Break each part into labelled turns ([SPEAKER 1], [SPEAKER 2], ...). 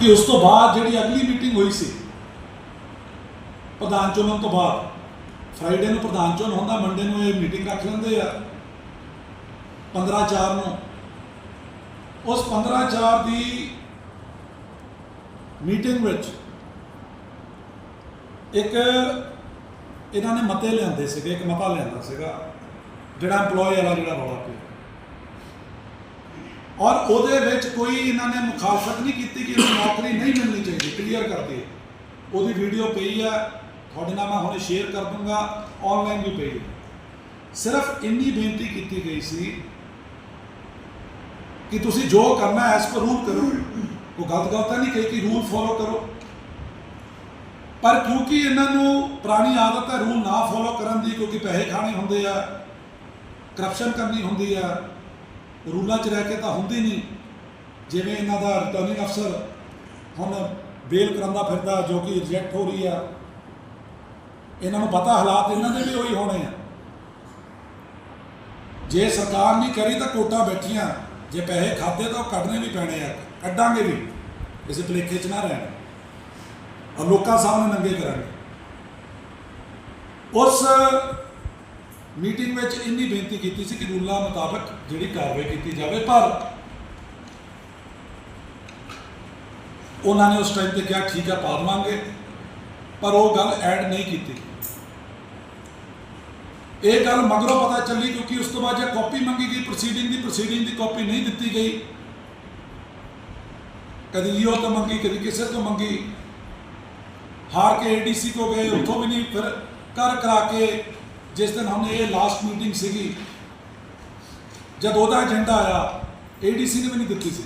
[SPEAKER 1] ਕਿ ਉਸ ਤੋਂ ਬਾਅਦ ਜਿਹੜੀ ਅਗਲੀ ਮੀਟਿੰਗ ਹੋਈ ਸੀ, ਪ੍ਰਧਾਨ ਚੁਣਨ ਤੋਂ ਬਾਅਦ ਫਰਾਈਡੇ ਨੂੰ ਪ੍ਰਧਾਨ ਚੁਣ ਹੁੰਦਾ ਮੰਡੇ ਨੂੰ ਇਹ ਮੀਟਿੰਗ ਰੱਖ ਲੈਂਦੇ ਆ 15 ਚਾਰ ਨੂੰ। ਉਸ 15 ਚਾਰ ਦੀ ਮੀਟਿੰਗ ਵਿੱਚ ਇੱਕ ਇਹਨਾਂ ਨੇ ਮਤੇ ਲਿਆਂਦੇ ਸੀਗੇ, ਇੱਕ ਮਤਾ ਲਿਆਂਦਾ ਸੀਗਾ, ਜਿਹੜਾ EMPLOYE ਵਾਲਾ ਜਿਹੜਾ ਰੌਲਾ ਪਿਆ। ਔਰ ਉਹਦੇ ਵਿੱਚ ਕੋਈ ਇਹਨਾਂ ਨੇ ਮੁਖਾਲਫਤ ਨਹੀਂ ਕੀਤੀ ਕਿ ਇਹਨੂੰ ਨੌਕਰੀ ਨਹੀਂ ਮਿਲਣੀ ਚਾਹੀਦੀ ਕਲੀਅਰ ਕਰਕੇ ਉਹਦੀ ਵੀਡੀਓ ਪਈ ਆ, ਤੁਹਾਡੇ ਨਾਲ ਮੈਂ ਹੁਣੇ ਸ਼ੇਅਰ ਕਰ ਦੂੰਗਾ ਆਨਲਾਈਨ ਵੀ ਪਈ ਸਿਰਫ ਇੰਨੀ ਬੇਨਤੀ ਕੀਤੀ ਗਈ ਸੀ ਕਿ ਤੁਸੀਂ ਜੋ ਕਰਨਾ ਐਸ ਪਰ ਰੂਲ ਕਰੋ। ਉਹ ਗਲਤ ਗਲਤ ਤਾਂ ਨਹੀਂ ਕਹੀ ਕਿ ਰੂਲ ਫੋਲੋ ਕਰੋ। ਪਰ ਕਿਉਂਕਿ ਇਹਨਾਂ ਨੂੰ ਪੁਰਾਣੀ ਆਦਤ ਹੈ ਰੂਲ ਨਾ ਫੋਲੋ ਕਰਨ ਦੀ, ਕਿਉਂਕਿ ਪੈਸੇ ਖਾਣੇ ਹੁੰਦੇ ਆ ਕਰਪਸ਼ਨ ਕਰਨੀ ਹੁੰਦੀ ਆ ਰੂਲਾਂ 'ਚ ਰਹਿ ਕੇ ਤਾਂ ਹੁੰਦੀ ਨਹੀਂ। ਜਿਵੇਂ ਇਹਨਾਂ ਦਾ ਰਿਟਰਨਿੰਗ ਅਫਸਰ ਹੁਣ ਬੇਲ ਕਰਾਂਦਾ ਫਿਰਦਾ ਜੋ ਕਿ ਰਿਜੈਕਟ ਹੋ ਰਹੀ ਆ। ਇਹਨਾਂ ਨੂੰ ਪਤਾ ਹਾਲਾਤ ਇਹਨਾਂ ਦੇ ਵੀ ਉਹੀ ਹੋਣੇ ਆ। ਜੇ ਸਰਕਾਰ ਨਹੀਂ ਕਰੀ ਤਾਂ ਕੋਟਾ ਬੈਠੀਆਂ। ਜੇ ਪੈਸੇ ਖਾਦੇ ਤਾਂ ਉਹ ਕੱਢਣੇ ਵੀ ਪੈਣੇ ਆ। ਕੱਢਾਂਗੇ ਵੀ। ਕਿਸੇ ਭੁਲੇਖੇ 'ਚ ਨਾ ਰਹਿਣਾ। ਔਰ ਲੋਕਾਂ ਸਾਹਮਣੇ ਨੰਗੇ ਕਰਾਂਗੇ। ਉਸ ਮੀਟਿੰਗ ਵਿੱਚ ਇੰਨੀ ਬੇਨਤੀ ਕੀਤੀ ਸੀ ਕਿ ਰੂਲਾਂ ਮੁਤਾਬਕ ਜਿਹੜੀ ਕਾਰਵਾਈ ਕੀਤੀ ਜਾਵੇ, ਪਰ ਉਹਨਾਂ ਨੇ ਉਸ ਟਾਈਮ ਤੇ ਕਿਹਾ, ਠੀਕ ਹੈ ਪਾ ਦੇਵਾਂਗੇ। ਪਰ ਉਹ ਗੱਲ ਐਡ ਨਹੀਂ ਕੀਤੀ। ਇਹ ਗੱਲ ਮਗਰੋਂ ਪਤਾ ਚੱਲੀ ਕਿਉਂਕਿ ਉਸ ਤੋਂ ਬਾਅਦ ਜੇ ਕਾਪੀ ਮੰਗੀ ਗਈ ਪ੍ਰੋਸੀਡਿੰਗ ਦੀ ਪ੍ਰੋਸੀਡਿੰਗ ਦੀ ਕਾਪੀ ਨਹੀਂ ਦਿੱਤੀ ਗਈ। ਕਦੀ ਈਓ ਤੋਂ ਮੰਗੀ, ਕਦੀ ਕਿਸੇ ਤੋਂ ਮੰਗੀ। ਹਾਰ ਕੇ ਏਡੀਸੀ ਕੋ ਗਏ, ਉੱਥੋਂ ਵੀ ਨਹੀਂ, ਫਿਰ ਕਰ ਕਰਾ ਕੇ ਜਿਸ ਦਿਨ ਹਮਨੇ ਇਹ ਲਾਸਟ ਮੀਟਿੰਗ ਸੀਗੀ, ਜਦ ਉਹਦਾ ਏਜੰਡਾ ਆਇਆ ਏਡੀਸੀ ਨੇ ਵੀ ਦਿੱਤੀ ਸੀ।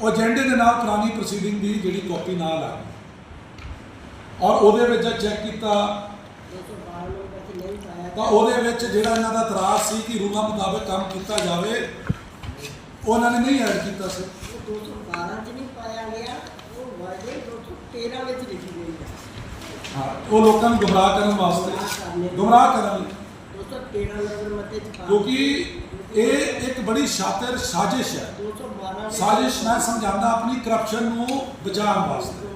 [SPEAKER 1] ਉਹ ਏਜੰਡੇ ਦੇ ਨਾਲ ਪੁਰਾਣੀ ਪ੍ਰੋਸੀਡਿੰਗ ਦੀ ਜਿਹੜੀ ਕਾਪੀ ਨਾਲ ਆ। ਔਰ ਉਹਦੇ ਵਿੱਚ ਚੈੱਕ ਕੀਤਾ। ਤਾਂ ਉਹਦੇ ਵਿੱਚ ਜਿਹੜਾ ਇਹਨਾਂ ਦਾ ਇਤਰਾਜ਼ ਸੀ ਕਿ ਰੂਲਾਂ ਮੁਤਾਬਕ ਕੰਮ ਕੀਤਾ ਜਾਵੇ, ਉਹਨਾਂ ਨੇ ਨਹੀਂ ਐਡ ਕੀਤਾ ਸੀ।
[SPEAKER 2] 212 ਚ ਨਹੀਂ ਪਾਇਆ ਗਿਆ, ਉਹ ਵਰਡੇ 213 ਵਿੱਚ ਲਿਖੀ ਗਈ ਹੈ
[SPEAKER 1] ਹਾਂ। ਉਹ ਲੋਕਾਂ ਨੂੰ ਗੁੰਮਰਾਹ ਕਰਨ ਵਾਸਤੇ ਗੁੰਮਰਾਹ ਕਰਨ ਲਈ।
[SPEAKER 2] 213 ਨੰਬਰ ਮਤੇ ਚ ਪਾ।
[SPEAKER 1] ਕਿਉਂਕਿ ਇਹ ਇੱਕ ਬੜੀ ਸ਼ਾਤਰ ਸਾਜ਼ਿਸ਼ ਹੈ।
[SPEAKER 2] 212
[SPEAKER 1] ਸਾਜ਼ਿਸ਼ ਮੈਂ ਸਮਝਾਉਂਦਾ ਆਪਣੀ ਕਰਪਸ਼ਨ ਨੂੰ ਬਚਾਉਣ ਵਾਸਤੇ।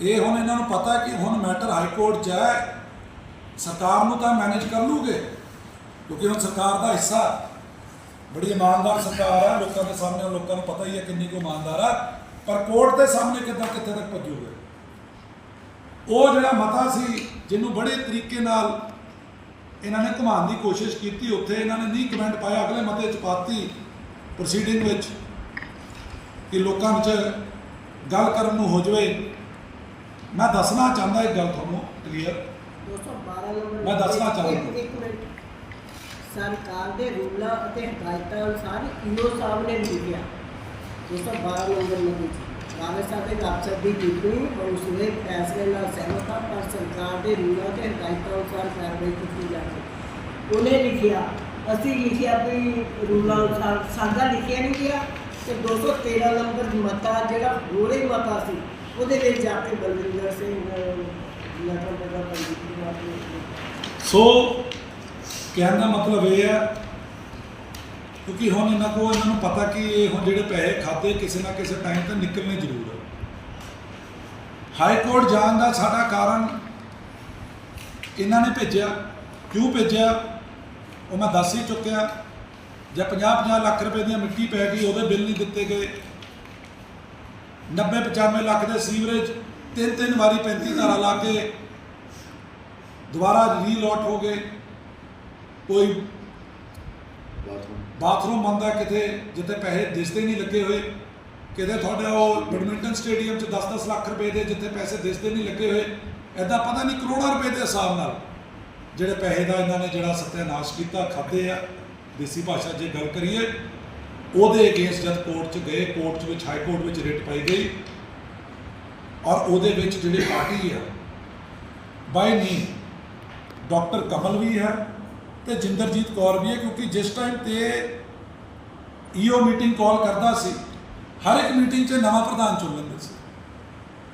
[SPEAKER 1] ਇਹ ਹੁਣ ਇਹਨਾਂ ਨੂੰ ਪਤਾ ਕਿ ਹੁਣ ਮੈਟਰ ਹਾਈ ਕੋਰਟ 'ਚ ਹੈ। ਸਰਕਾਰ ਨੂੰ ਤਾਂ ਮੈਨੇਜ ਕਰ ਲੂਗੇ। ਕਿਉਂਕਿ ਹੁਣ ਸਰਕਾਰ ਦਾ ਹਿੱਸਾ ਬੜੀ ਇਮਾਨਦਾਰ ਸਰਕਾਰ ਹੈ। ਲੋਕਾਂ ਦੇ ਸਾਹਮਣੇ ਲੋਕਾਂ ਨੂੰ ਪਤਾ ਹੀ ਹੈ ਕਿੰਨੀ ਕੁ ਇਮਾਨਦਾਰ ਹੈ। ਪਰ ਕੋਰਟ ਦੇ ਸਾਹਮਣੇ ਕਿੱਦਾਂ ਕਿੱਥੇ ਤੱਕ ਭੱਜੂਗੇ? ਉਹ ਜਿਹੜਾ ਮਤਾ ਸੀ, ਜਿਹਨੂੰ ਬੜੇ ਤਰੀਕੇ ਨਾਲ ਇਹਨਾਂ ਨੇ ਘੁਮਾਉਣ ਦੀ ਕੋਸ਼ਿਸ਼ ਕੀਤੀ, ਉੱਥੇ ਇਹਨਾਂ ਨੇ ਨਹੀਂ ਕਮੈਂਟ ਪਾਇਆ, ਅਗਲੇ ਮਤੇ ਚ ਪਾਤੀ ਪ੍ਰੋਸੀਡਿੰਗ ਵਿੱਚ ਕਿ ਲੋਕਾਂ ਵਿੱਚ ਗੱਲ ਕਰਨ ਨੂੰ ਹੋ ਜਾਵੇ। ਮੈਂ ਦੱਸਣਾ ਚਾਹੁੰਦਾ ਇੱਕ ਗੱਲ ਤੁਹਾਨੂੰ ਕਲੀਅਰ
[SPEAKER 2] 212 ਨੰਬਰ
[SPEAKER 1] ਮੈਂ ਦੱਸਣਾ ਚਾਹੁੰਦਾ।
[SPEAKER 2] ਇੱਕ- ਮਿੰਟ। ਸਰਕਾਰ ਦੇ ਰੂਲਾਂ ਅਤੇ ਹਦਾਇਤਾਂ ਅਨੁਸਾਰ ਈਓ ਸਾਹਿਬ ਨੇ ਲਿਖਿਆ 212 ਨੰਬਰ ਮਤੇ ਚ ਕਾਗਜ਼ ਸਾਹਿਬ ਦੀ ਟਿੱਪਣੀ ਔਰ ਉਸ ਦੇ ਫੈਸਲੇ ਨਾਲ ਸਹਿਮਤ ਹਾਂ, ਪਰ ਸਰਕਾਰ ਦੇ ਰੂਲਾਂ ਤੇ ਹਦਾਇਤਾਂ ਅਨੁਸਾਰ ਕਾਰਵਾਈ ਕੀਤੀ ਜਾਵੇ। ਉਹਨੇ ਲਿਖਿਆ, ਅਸੀਂ ਲਿਖਿਆ ਵੀ ਰੂਲਾਂ ਅਨੁਸਾਰ, ਸਾਡਾ ਲਿਖਿਆ ਨਹੀਂ ਗਿਆ ਤੇ 213 ਨੰਬਰ ਮਤਾ ਜਿਹੜਾ ਹੋਰੇ ਮਤਾ ਸੀ, ਉਹਦੇ ਵਿੱਚ ਜਾ ਕੇ ਬਲਵਿੰਦਰ ਸਿੰਘ ਲਟਰ ਪਤਾ ਪੰਡਿਤ
[SPEAKER 1] ਸੋ, ਕਹਿਣ ਦਾ ਮਤਲਬ ਇਹ ਹੈ ਕਿਉਂਕਿ ਹੁਣ ਇਹਨਾਂ ਕੋਲ ਇਹਨਾਂ ਨੂੰ ਪਤਾ ਕਿ ਇਹ ਹੁਣ ਜਿਹੜੇ ਪੈਸੇ ਖਾਤੇ ਕਿਸੇ ਨਾ ਕਿਸੇ ਟਾਈਮ ਤੇ ਨਿਕਲਣੇ ਜ਼ਰੂਰ ਹੈ ਹਾਈ ਕੋਰਟ ਜਾਣ ਦਾ ਸਾਡਾ ਕਾਰਨ ਇਹਨਾਂ ਨੇ ਭੇਜਿਆ। ਕਿਉਂ ਭੇਜਿਆ? ਉਹ ਮੈਂ ਦੱਸ ਹੀ ਚੁੱਕਿਆ। ਜੇ 50-50 ਲੱਖ ਰੁਪਏ ਦੀ ਮਿੱਟੀ ਪੈ ਗਈ, ਉਹਦੇ ਬਿੱਲ ਨਹੀਂ ਦਿੱਤੇ ਗਏ। 90-95 ਲੱਖ ਦੇ ਸੀਵਰੇਜ ਤਿੰਨ ਤਿੰਨ ਵਾਰੀ 35 ਧਾਰਾ ਲਾ ਕੇ ਦੁਬਾਰਾ ਰੀਲੋਟ ਹੋ ਗਏ। ਕੋਈ ਬਾਥਰੂਮ ਬਾਥਰੂਮ ਬੰਦਾ ਕਿਤੇ, ਜਿੱਥੇ ਪੈਸੇ ਦਿਸਦੇ ਨਹੀਂ ਲੱਗੇ ਹੋਏ। ਕਿਤੇ ਤੁਹਾਡਾ ਉਹ ਬੈਡਮਿੰਟਨ ਸਟੇਡੀਅਮ 'ਚ 10-10 ਲੱਖ ਰੁਪਏ ਦੇ ਜਿੱਥੇ ਪੈਸੇ ਦਿਸਦੇ ਨਹੀਂ ਲੱਗੇ ਹੋਏ ਐਦਾਂ ਪਤਾ ਨਹੀਂ ਕਰੋੜਾਂ ਰੁਪਏ ਦੇ ਹਿਸਾਬ ਨਾਲ ਜਿਹੜੇ ਪੈਸੇ ਦਾ ਇਹਨਾਂ ਨੇ ਜਿਹੜਾ ਸਤਿਆਨਾਸ਼ ਕੀਤਾ ਖਾਦੇ ਆ। ਦੇਸੀ ਭਾਸ਼ਾ 'ਚ ਜੇ ਗੱਲ ਕਰੀਏ, ਉਹਦੇ ਅਗੇਂਸਟ ਜਦ ਕੋਰਟ 'ਚ ਗਏ ਕੋਰਟ 'ਚ ਵਿੱਚ ਹਾਈ ਕੋਰਟ ਵਿੱਚ ਰਿਟ ਪਾਈ ਗਈ। ਔਰ ਉਹਦੇ ਵਿੱਚ ਜਿਹੜੀ ਪਾਰਟੀ ਆ ਬਾਈ ਨੀ ਡਾਕਟਰ ਕਮਲ ਵੀ ਹੈ ਤੇ ਜਿੰਦਰਜੀਤ ਕੌਰ ਵੀ ਹੈ, ਕਿਉਂਕਿ ਜਿਸ ਟਾਈਮ ਤੇ ਈਓ ਮੀਟਿੰਗ ਕਾਲ ਕਰਦਾ ਸੀ, ਹਰ ਇੱਕ ਮੀਟਿੰਗ 'ਚ ਨਵਾਂ ਪ੍ਰਧਾਨ ਚੁਣ ਲੈਂਦੇ ਸੀ।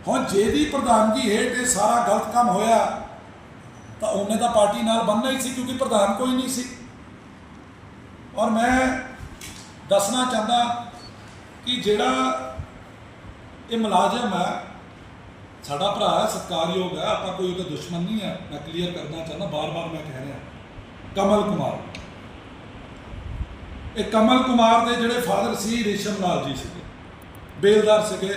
[SPEAKER 1] ਹੁਣ ਜੇ ਜਿਹਦੀ ਪ੍ਰਧਾਨਗੀ ਹੇਠ ਇਹ ਸਾਰਾ ਗਲਤ ਕੰਮ ਹੋਇਆ, ਤਾਂ ਉਹਨੇ ਤਾਂ ਪਾਰਟੀ ਨਾਲ ਬੰਨਣਾ ਹੀ ਸੀ, ਕਿਉਂਕਿ ਪ੍ਰਧਾਨ ਕੋਈ ਨਹੀਂ ਸੀ। ਔਰ ਮੈਂ ਦੱਸਣਾ ਚਾਹੁੰਦਾ ਕਿ ਜਿਹੜਾ ਇਹ ਮੁਲਾਜ਼ਮ ਹੈ, ਸਾਡਾ ਭਰਾ ਹੈ, ਸਤਿਕਾਰਯੋਗ ਹੈ, ਆਪਾਂ ਕੋਈ ਉਹਦਾ ਦੁਸ਼ਮਣ ਨਹੀਂ ਹੈ। ਮੈਂ ਕਲੀਅਰ ਕਰਨਾ ਚਾਹੁੰਦਾ, ਬਾਰ-ਬਾਰ ਮੈਂ ਕਹਿ ਰਿਹਾ। ਕਮਲ ਕੁਮਾਰ। ਇਹ ਕਮਲ ਕੁਮਾਰ ਦੇ ਜਿਹੜੇ ਫਾਦਰ ਸੀ, ਰੇਸ਼ਮ ਲਾਲ ਜੀ ਸੀਗੇ। ਬੇਲਦਾਰ ਸੀਗੇ।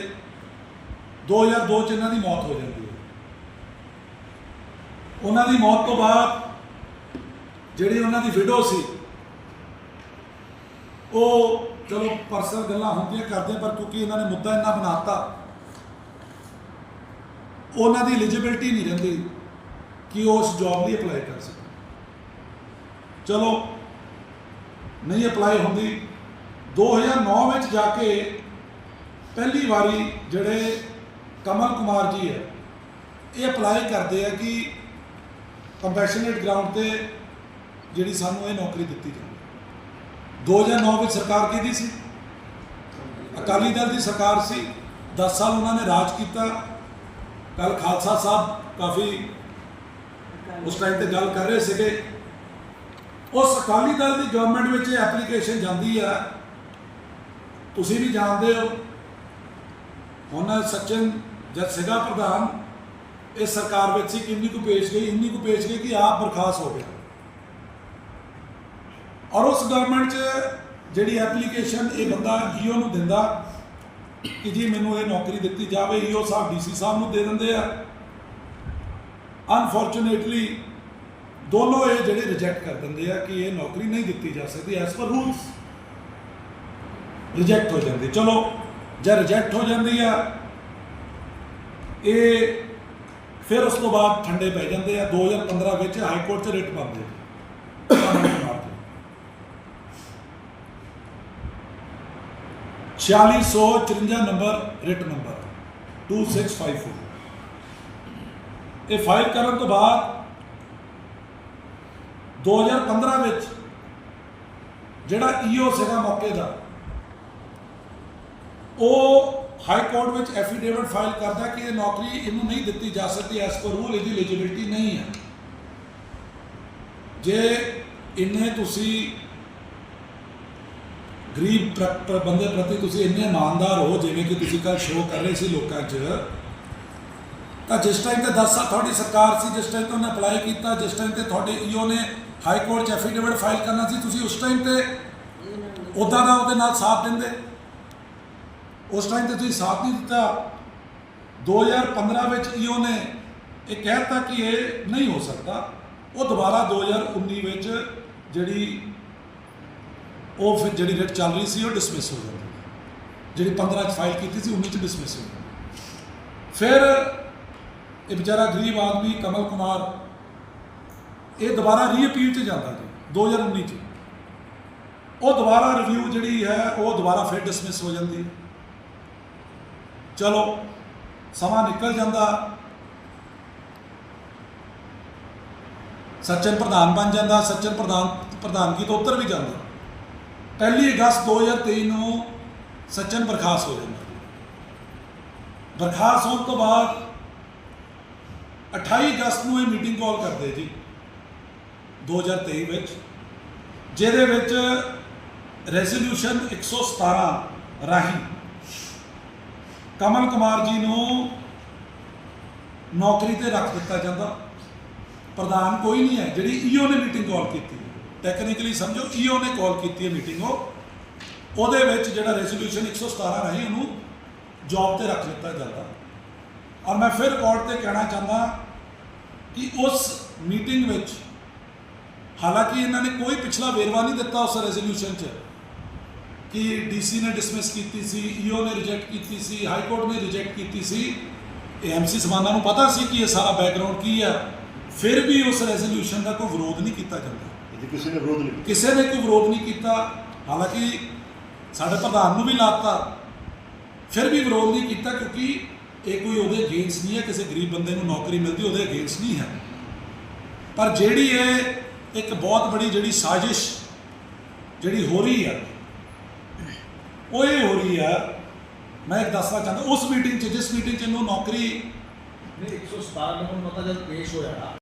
[SPEAKER 1] 2002 ਚ ਇਹਨਾਂ ਦੀ ਮੌਤ ਹੋ ਜਾਂਦੀ ਹੈ। ਉਹਨਾਂ ਦੀ ਮੌਤ ਤੋਂ ਬਾਅਦ ਜਿਹੜੀ ਉਹਨਾਂ ਦੀ ਵਿਡੋ ਸੀ, ਉਹ ਚਲੋ ਪਰਸਨਲ ਗੱਲਾਂ ਹੁੰਦੀਆਂ ਕਰਦੇ ਪਰ ਕਿਉਂਕਿ ਇਹਨਾਂ ਨੇ ਮੁੱਦਾ ਇੰਨਾ ਬਣਾਤਾ, ਉਹਨਾਂ ਦੀ ਐਲੀਜੀਬਿਲਟੀ ਨਹੀਂ ਰਹਿੰਦੀ ਕਿ ਉਹ ਉਸ ਜੌਬ ਲਈ ਅਪਲਾਈ ਕਰ ਸਕਣ। ਚਲੋ ਨਹੀਂ ਅਪਲਾਈ ਹੁੰਦੀ। 2009 ਵਿੱਚ ਜਾ ਕੇ ਪਹਿਲੀ ਵਾਰੀ ਜਿਹੜੇ ਕਮਲ ਕੁਮਾਰ ਜੀ ਹੈ, ਇਹ ਅਪਲਾਈ ਕਰਦੇ ਆ ਕਿ ਕੰਪੈਸ਼ਨੇਟ ਗਰਾਊਂਡ ਤੇ ਜਿਹੜੀ ਸਾਨੂੰ ਇਹ ਨੌਕਰੀ ਦਿੱਤੀ ਜਾਵੇ। 2009 ਵਿੱਚ ਸਰਕਾਰ ਕਿਹਦੀ ਸੀ? ਅਕਾਲੀ ਦਲ ਦੀ ਸਰਕਾਰ ਸੀ। 10 ਸਾਲ ਉਹਨਾਂ ਨੇ ਰਾਜ ਕੀਤਾ। ਕੱਲ ਖਾਲਸਾ ਸਾਹਿਬ ਕਾਫੀ ਉਸ ਟਾਈਮ ਤੇ ਗੱਲ ਕਰ ਰਹੇ ਸੀਗੇ। ਉਸ ਅਕਾਲੀ ਦਲ ਦੀ ਗਵਰਨਮੈਂਟ ਵਿੱਚ ਇਹ ਐਪਲੀਕੇਸ਼ਨ ਜਾਂਦੀ ਆ। ਤੁਸੀਂ ਵੀ ਜਾਣਦੇ ਹੋ। ਹੁਣ ਸਚਿਨ ਜਦ ਸੀਗਾ ਪ੍ਰਧਾਨ ਇਸ ਸਰਕਾਰ ਵਿੱਚ ਸੀ, ਕਿੰਨੀ ਕੁ ਪੇਸ਼ ਗਈ, ਇੰਨੀ ਕੁ ਪੇਸ਼ ਗਈ ਕਿ ਆਪ ਬਰਖਾਸਤ ਹੋ ਗਿਆ। ਔਰ ਉਸ ਗਵਰਨਮੈਂਟ 'ਚ ਜਿਹੜੀ ਐਪਲੀਕੇਸ਼ਨ ਇਹ ਬੰਦਾ ਈਓ ਨੂੰ ਦਿੰਦਾ ਕਿ ਜੀ ਮੈਨੂੰ ਇਹ ਨੌਕਰੀ ਦਿੱਤੀ ਜਾਵੇ ਈਓ ਸਾਹਿਬ ਡੀਸੀ ਸਾਹਿਬ ਨੂੰ ਦੇ ਦਿੰਦੇ ਆ। ਅਨਫੋਰਚੂਨੇਟਲੀ ਦੋਨੋਂ ਇਹ ਜਿਹੜੇ ਰਿਜੈਕਟ ਕਰ ਦਿੰਦੇ ਆ ਕਿ ਇਹ ਨੌਕਰੀ ਨਹੀਂ ਦਿੱਤੀ ਜਾ ਸਕਦੀ ਐਸ ਪਰ ਰੂਲਸ ਰਿਜੈਕਟ ਹੋ ਜਾਂਦੀ। ਚਲੋ, ਜੇ ਰਿਜੈਕਟ ਹੋ ਜਾਂਦੀ ਆ, ਇਹ ਫਿਰ ਉਸ ਤੋਂ ਬਾਅਦ ਠੰਡੇ ਪੈ ਜਾਂਦੇ ਆ। 2015 ਵਿੱਚ ਹਾਈ ਕੋਰਟ 'ਚ ਰਿਟ ਪਾਉਂਦੇ ਆ। 4654 ਨੰਬਰ ਰਿਟ ਨੰਬਰ 2654 ਇਹ ਫਾਈਲ ਕਰਨ ਤੋਂ ਬਾਅਦ 2015 ਵਿੱਚ ਜਿਹੜਾ ਈਓ ਸੀਗਾ ਮੌਕੇ ਦਾ, ਉਹ ਹਾਈ ਕੋਰਟ ਵਿੱਚ ਐਫੀਡੇਵਿਟ ਫਾਈਲ ਕਰਦਾ ਕਿ ਇਹ ਨੌਕਰੀ ਇਹਨੂੰ ਨਹੀਂ ਦਿੱਤੀ ਜਾ ਸਕਦੀ, ਐਸ ਪਰ ਰੂਲ ਇਹਦੀ ਐਲੀਜੀਬਿਲਟੀ ਨਹੀਂ ਹੈ। ਜੇ ਇੰਨੇ ਤੁਸੀਂ ਗਰੀਬ ਬੰਦੇ ਪ੍ਰਤੀ ਤੁਸੀਂ ਇੰਨੇ ਇਮਾਨਦਾਰ ਹੋ, ਜਿਵੇਂ ਕਿ ਤੁਸੀਂ ਕੱਲ ਸ਼ੋਅ ਕਰ ਰਹੇ ਸੀ ਲੋਕਾਂ 'ਚ, ਤਾਂ ਜਿਸ ਟਾਈਮ ਤੇ 10 ਸਾਲ ਤੁਹਾਡੀ ਸਰਕਾਰ ਸੀ, ਜਿਸ ਟਾਈਮ ਤੇ ਉਹਨੇ ਅਪਲਾਈ ਕੀਤਾ, ਜਿਸ ਟਾਈਮ ਤੇ ਤੁਹਾਡੇ ਈਓ ਨੇ ਹਾਈ ਕੋਰਟ 'ਚ ਐਫੀਡੇਵਿਟ ਫਾਈਲ ਕਰਨਾ ਸੀ, ਤੁਸੀਂ ਉਸ ਟਾਈਮ ਤੇ ਉਦਾਂ ਦਾ ਉਹਦੇ ਨਾਲ ਸਾਥ ਦਿੰਦੇ। ਉਸ ਟਾਈਮ ਤੇ ਤੁਸੀਂ ਸਾਥ ਨਹੀਂ ਦਿੱਤਾ। 2015 ਵਿੱਚ ਈਓ ਨੇ ਇਹ ਕਹਿਤਾ ਕਿ ਇਹ ਨਹੀਂ ਹੋ ਸਕਦਾ। ਉਹ ਦੁਬਾਰਾ 2019 ਵਿੱਚ ਜਿਹੜੀ ਉਹ ਫਿਰ ਜਿਹੜੀ ਰੇਟ ਚੱਲ ਰਹੀ ਸੀ, ਉਹ ਡਿਸਮਿਸ ਹੋ ਜਾਂਦੀ ਹੈ। ਜਿਹੜੀ 15 ਚ ਫਾਈਲ ਕੀਤੀ ਸੀ 19 ਚ ਡਿਸਮਿਸ ਹੋ ਜਾਂਦੀ ਫਿਰ ਇਹ ਵਿਚਾਰਾ ਗਰੀਬ ਆਦਮੀ ਕਮਲ ਕੁਮਾਰ ਇਹ ਦੁਬਾਰਾ ਰੀਅਪੀਲ ਚ ਜਾਂਦਾ ਜੀ 2019 ਚ। ਉਹ ਦੁਬਾਰਾ ਰਿਵਿਊ ਜਿਹੜੀ ਹੈ, ਉਹ ਦੁਬਾਰਾ ਫਿਰ ਡਿਸਮਿਸ ਹੋ ਜਾਂਦੀ ਹੈ। ਚਲੋ, ਸਮਾਂ ਨਿਕਲ ਜਾਂਦਾ। ਸਚਿਨ ਪ੍ਰਧਾਨ ਬਣ ਜਾਂਦਾ, ਸਚਿਨ ਪ੍ਰਧਾਨ, ਪ੍ਰਧਾਨਗੀ ਤੋਂ ਉੱਤਰ ਵੀ ਜਾਂਦਾ। ਪਹਿਲੀ ਅਗਸਤ 2023 ਨੂੰ ਸਚਿਨ ਬਰਖਾਸਤ ਹੋ ਜਾਂਦਾ। ਬਰਖਾਸਤ ਹੋਣ ਤੋਂ ਬਾਅਦ 28 ਅਗਸਤ ਨੂੰ ਇਹ ਮੀਟਿੰਗ ਕਾਲ ਕਰਦੇ ਜੀ। 2023 ਵਿੱਚ, ਜਿਹਦੇ ਵਿੱਚ ਰੈਜ਼ੋਲੂਸ਼ਨ 117 ਰਾਹੀਂ ਕਮਲ ਕੁਮਾਰ ਜੀ ਨੂੰ ਨੌਕਰੀ ਤੇ ਰੱਖ ਦਿੱਤਾ ਜਾਂਦਾ। ਪ੍ਰਧਾਨ ਕੋਈ ਨਹੀਂ ਹੈ, ਜਿਹੜੀ ਈਓ ਨੇ ਮੀਟਿੰਗ ਕਾਲ ਕੀਤੀ। ਟੈਕਨੀਕਲੀ ਸਮਝੋ, ਈਓ ਨੇ ਕਾਲ ਕੀਤੀ ਹੈ ਮੀਟਿੰਗ ਉਹ। ਉਹਦੇ ਵਿੱਚ ਜਿਹੜਾ ਰੈਜ਼ੋਲੂਸ਼ਨ 117 ਰਾਹੀਂ ਉਹਨੂੰ ਜੌਬ ਤੇ ਰੱਖ ਦਿੱਤਾ ਜਾਂਦਾ। ਔਰ ਮੈਂ ਫਿਰ ਕੋਰਟ ਤੇ ਕਹਿਣਾ ਚਾਹੁੰਦਾ ਕਿ ਉਸ ਮੀਟਿੰਗ ਵਿੱਚ ਹਾਲਾਂਕਿ ਇਹਨਾਂ ਨੇ ਕੋਈ ਪਿਛਲਾ ਵੇਰਵਾ ਨਹੀਂ ਦਿੱਤਾ ਉਸ ਰੈਜ਼ੋਲੂਸ਼ਨ 'ਚ ਕਿ ਡੀਸੀ ਨੇ ਡਿਸਮਿਸ ਕੀਤੀ ਸੀ ਈਓ ਨੇ ਰਿਜੈਕਟ ਕੀਤੀ ਸੀ ਹਾਈ ਕੋਰਟ ਨੇ ਰਿਜੈਕਟ ਕੀਤੀ ਸੀ। ਐਮਸੀ ਸਮਾਨਾ ਨੂੰ ਪਤਾ ਸੀ ਕਿ ਇਹ ਸਾਰਾ ਬੈਕਗ੍ਰਾਉਂਡ ਕੀ ਹੈ ਫਿਰ ਵੀ ਉਸ ਰੈਜ਼ੋਲੂਸ਼ਨ ਦਾ ਕੋਈ ਵਿਰੋਧ ਨਹੀਂ ਕੀਤਾ ਜਾਂਦਾ।
[SPEAKER 3] ਜੇ ਕਿਸੇ ਨੇ ਵਿਰੋਧ ਨਹੀਂ
[SPEAKER 1] ਕਿਸੇ ਨੇ ਕੋਈ ਵਿਰੋਧ ਨਹੀਂ ਕੀਤਾ। ਹਾਲਾਂਕਿ ਸਾਡੇ ਪ੍ਰਧਾਨ ਨੂੰ ਵੀ ਲਾਤਾ। ਫਿਰ ਵੀ ਵਿਰੋਧ ਨਹੀਂ ਕੀਤਾ ਕਿਉਂਕਿ ਇਹ ਕੋਈ ਉਹਦੇ ਅਗੇਂਸਟ ਨਹੀਂ ਹੈ। ਕਿਸੇ ਗਰੀਬ ਬੰਦੇ ਨੂੰ ਨੌਕਰੀ ਮਿਲਦੀ ਉਹਦੇ ਅਗੇਂਸਟ ਨਹੀਂ ਹੈ। ਪਰ ਜਿਹੜੀ ਇਹ ਇੱਕ ਬਹੁਤ ਬੜੀ ਜਿਹੜੀ ਸਾਜ਼ਿਸ਼ ਜਿਹੜੀ ਹੋ ਰਹੀ ਆ, ਉਹ ਇਹ ਹੋ ਰਹੀ ਆ, ਮੈਂ ਇੱਕ ਦੱਸਣਾ ਚਾਹੁੰਦਾ, ਉਸ ਮੀਟਿੰਗ 'ਚ, ਜਿਸ ਮੀਟਿੰਗ 'ਚ ਇਹਨੂੰ ਨੌਕਰੀ
[SPEAKER 4] ਨਹੀਂ 117 ਨੰਬਰ ਪਤਾ ਜਦ ਪੇਸ਼ ਹੋਇਆ।